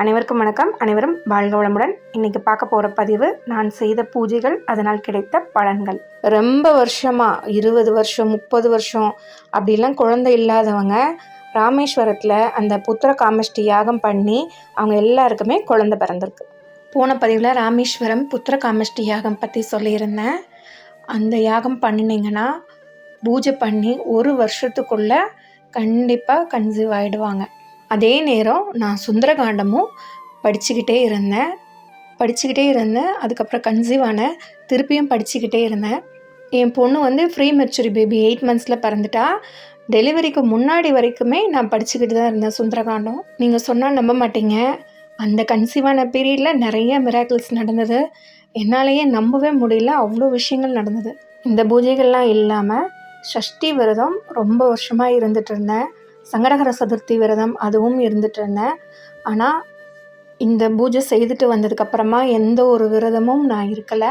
அனைவருக்கும் வணக்கம். அனைவரும் வாழ்க வளமுடன். இன்னைக்கு பார்க்க போகிற பதிவு நான் செய்த பூஜைகள் அதனால் கிடைத்த பலன்கள். ரொம்ப வருஷமாக இருபது வருஷம் முப்பது வருஷம் அப்படிலாம் குழந்தை இல்லாதவங்க ராமேஸ்வரத்தில் அந்த புத்திர காமஷ்டி யாகம் பண்ணி அவங்க எல்லாருக்குமே குழந்தை பிறந்திருக்கு. போன பதிவில் ராமேஸ்வரம் புத்திர காமஷ்டி யாகம் பற்றி சொல்லியிருந்தேன். அந்த யாகம் பண்ணினீங்கன்னா பூஜை பண்ணி ஒரு வருஷத்துக்குள்ளே கண்டிப்பாக கன்சீவ் ஆகிடுவாங்க அதே நேரம் நான் சுந்தரகாண்டமும் படிச்சுக்கிட்டே இருந்தேன். படிச்சுக்கிட்டே இருந்தேன். அதுக்கப்புறம் கன்சீவ் ஆனேன் திருப்பியும் படிச்சுக்கிட்டே இருந்தேன். என் பொண்ணு வந்து ஃப்ரீ மெச்சூரி பேபி எயிட் மந்த்ஸில் பிறந்துட்டா. டெலிவரிக்கு முன்னாடி வரைக்குமே நான் படிச்சுக்கிட்டு தான் இருந்தேன் சுந்தரகாண்டம். நீங்கள் சொன்னால் நம்ப மாட்டீங்க. அந்த கன்சீவான பீரியடில் நிறைய மிராக்கிள்ஸ் நடந்தது. என்னாலேயே நம்பவே முடியல. அவ்வளோ விஷயங்கள் நடந்தது. இந்த பூஜைகள்லாம் இல்லாமல் சஷ்டி விரதம் ரொம்ப வருஷமாக இருந்துகிட்டு இருந்தேன். சங்கடகர சதுர்த்தி விரதம் அதுவும் இருந்துட்டு இருந்தேன் ஆனால் இந்த பூஜை செய்துட்டு வந்ததுக்கப்புறமா எந்த ஒரு விரதமும் நான் இருக்கலை.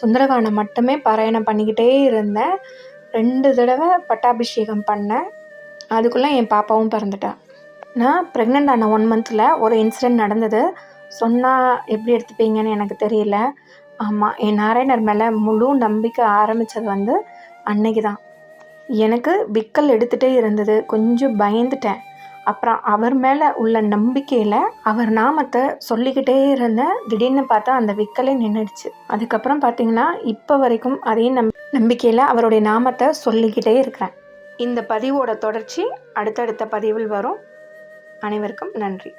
சுந்தரகாண்டம் மட்டுமே பாராயணம் பண்ணிக்கிட்டே இருந்தேன் ரெண்டு தடவை பட்டாபிஷேகம் பண்ணேன் அதுக்குள்ளே என் பாப்பாவும் பிறந்துட்டா. நான் ப்ரெக்னென்ட் ஆன ஒன் மந்தில் ஒரு இன்சிடெண்ட் நடந்தது. சொன்னால் எப்படி எடுத்துப்பீங்கன்னு எனக்கு தெரியல. ஆமாம் என் நாராயணர் மேலே முழு நம்பிக்கை ஆரம்பித்தது வந்து அன்னைக்கு தான் எனக்கு விக்கல் எடுத்துகிட்டே இருந்தது. கொஞ்சம் பயந்துட்டேன். அப்புறம் அவர் மேலே உள்ள நம்பிக்கையில் அவர் நாமத்தை சொல்லிக்கிட்டே இருந்தேன் திடீர்னு பார்த்தா அந்த விக்கலே நின்றுடுச்சு அதுக்கப்புறம் பார்த்தீங்கன்னா இப்போ வரைக்கும் அதே நம் நம்பிக்கையில் அவருடைய நாமத்தை சொல்லிக்கிட்டே இருக்கிறேன். இந்த பதிவோட தொடர்ச்சி அடுத்தடுத்த பதிவில் வரும். அனைவருக்கும் நன்றி.